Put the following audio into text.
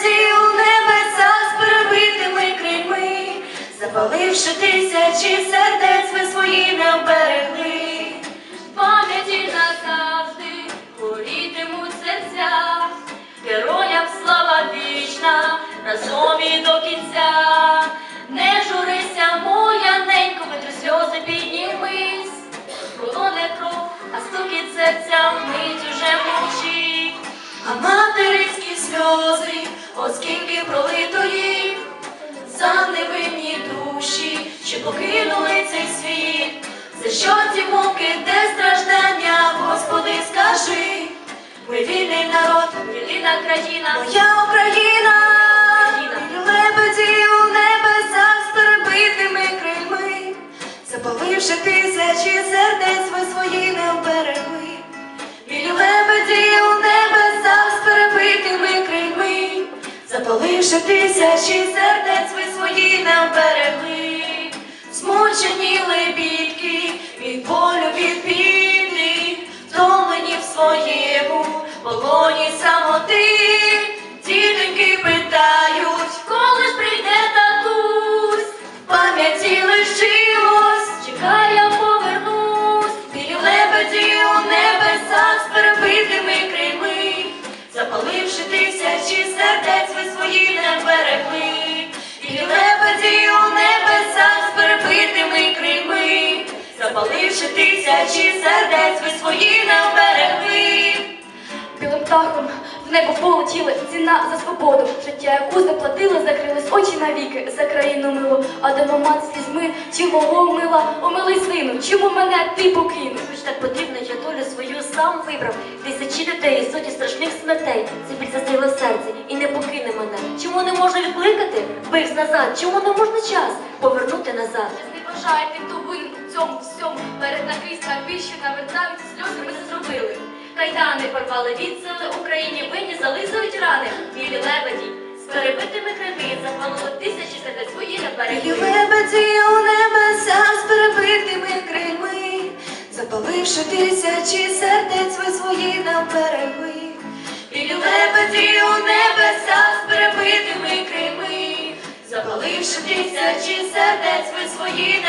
білі у небесах з перебитими крильми, запаливши тисячі сердець ви свої нам берегли. Пам'яті назавжди горітимуть серця, героям слава вічна, разом і до кінця. Оскільки пролитої за невинні душі, що покинули цей світ, за що ці муки, де страждання, Господи, скажи, ми вільний народ, вільна країна, моя Україна, запаливши тисячі сердець, ви свої нам берегли, Змучені лебідки від болю від біди, втомлені в своєму полоні самоти. Запаливши тисячі сердець, ви свої не берегли. Білим птахом в небо полетіли ціна за свободу, життя, яку заплатили, закрились очі навіки за країну милу, а до мамат слізьми чимого мила, омилий сину, чому мене ти покинув? Хоч так потрібно, я долю свою сам вибрав. Тисячі людей, сотні страшних смертей. Це біль застило серце і не покине мене. Чому не можна відкликати? Вбивсь назад, чому не можна час повернути назад? Не бажаєте ту винну цьому всьому, перед накриста більше навертають сльози ми не зробили. Кайдани порвали від сили Україні, винні зализують рани. Білі лебеді з перебитими крильми запалили тисячі сердець свої на Білі лебеді у небесах з перебитими крильми, запаливши тисячі сердець, ви свої нам берегли. Білі лебеді у небесах з перебитими крильми, запаливши тисячі сердець, ви свої